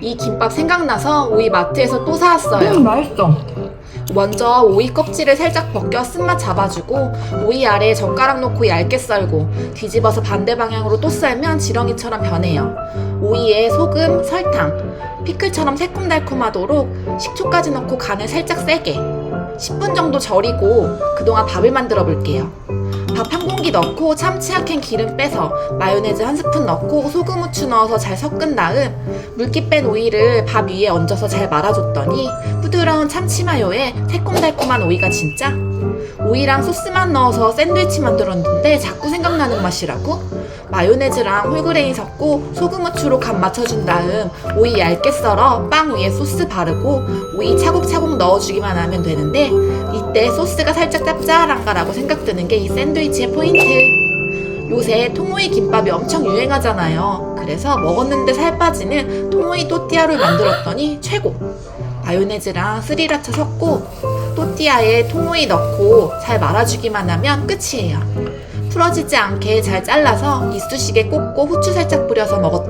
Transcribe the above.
이 김밥 생각나서 오이 마트에서 또 사왔어요. 음, 맛있어. 먼저 오이 껍질을 살짝 벗겨 쓴맛 잡아주고 오이 아래에 젓가락 놓고 얇게 썰고 뒤집어서 반대 방향으로 또 썰면 지렁이처럼 변해요. 오이에 소금, 설탕, 피클처럼 새콤달콤하도록 식초까지 넣고 간을 살짝 세게 10분 정도 절이고 그동안 밥을 만들어 볼게요. 밥 한 공기 넣고 참치 약행 기름 빼서 마요네즈 한 스푼 넣고 소금 후추 넣어서 잘 섞은 다음 물기 뺀 오이를 밥 위에 얹어서 잘 말아줬더니 부드러운 참치 마요에 새콤달콤한 오이가 진짜? 오이랑 소스만 넣어서 샌드위치 만들었는데 자꾸 생각나는 맛이라고? 마요네즈랑 홀그레인 섞고 소금 후추로 간 맞춰준 다음 오이 얇게 썰어 빵 위에 소스 바르고 오이 차곡차곡 넣어주기만 하면 되는데 이때 소스가 살짝 짭짤한가라고 생각드는 게 이 샌드위치의 포인트 요새 통오이 김밥이 엄청 유행하잖아요. 그래서 먹었는데 살 빠지는 통오이 또띠아를 만들었더니 최고! 마요네즈랑 스리라차 섞고 또띠아에 통오이 넣고 잘 말아주기만 하면 끝이에요. 풀어지지 않게 잘 잘라서 이쑤시개 꽂고 후추 살짝 뿌려서 먹었더니